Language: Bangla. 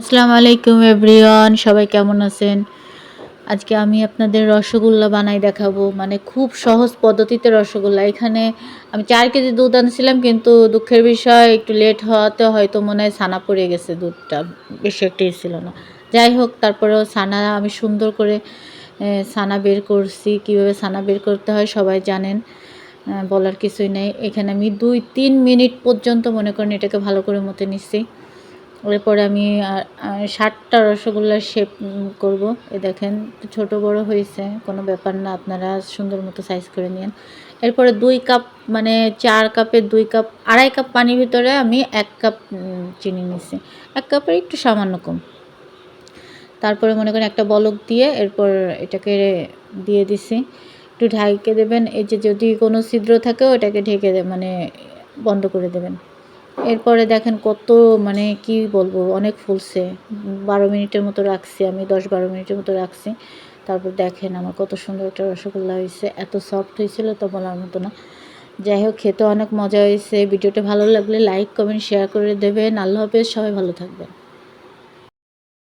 আসসালামু আলাইকুম, এভরিওয়ান। সবাই কেমন আছেন? আজকে আমি আপনাদের রসগোল্লা বানাই দেখাবো। মানে খুব সহজ পদ্ধতিতে রসগোল্লা। এখানে আমি চার কেজি দুধ আনছিলাম, কিন্তু দুঃখের বিষয়, একটু লেট হওয়াতে হয়তো মনে হয় ছানা পড়ে গেছে, দুধটা বেশি একটা ছিল না। যাই হোক, তারপরেও ছানা আমি সুন্দর করে ছানা বের করছি। কীভাবে ছানা বের করতে হয় সবাই জানেন বলার কিছুই নেই। এখানে আমি দুই তিন মিনিট পর্যন্ত মনে করেন এটাকে ভালো করে মতে নিচ্ছি। এরপরে আমি ষাটটা রসগোল্লার শেপ করব। এ দেখেন, ছোট বড় হয়েছে, কোনো ব্যাপার না, আপনারা সুন্দর মতো সাইজ করে নিন এরপরে দুই কাপ মানে চার কাপের দুই কাপ আড়াই কাপ পানির ভিতরে আমি এক কাপ চিনি নিছি। এক কাপের একটু সামান্য কম। তারপরে মনে করেন একটা বলক দিয়ে এরপর এটাকে দিয়ে দিছি। একটু ঢাইকে দেবেন, এই যে যদি কোনো ছিদ্র থাকে, ওটাকে ঢেকে মানে বন্ধ করে দেবেন। এরপরে দেখেন কত মানে কি বলব, অনেক ফুলছে। বারো মিনিটের মতো রাখছি আমি, দশ বারো মিনিটের মতো রাখছি। তারপর দেখেন আমার কত সুন্দর একটা রসগোল্লা হয়েছে, এত সফট হয়েছিল তো বলার মতো না। যাই হোক, খেতে অনেক মজা হয়েছে। ভিডিওটা ভালো লাগলে লাইক কমেন্ট শেয়ার করে দেবেন। আল্লাহ হাফেজ, সবাই ভালো থাকবেন।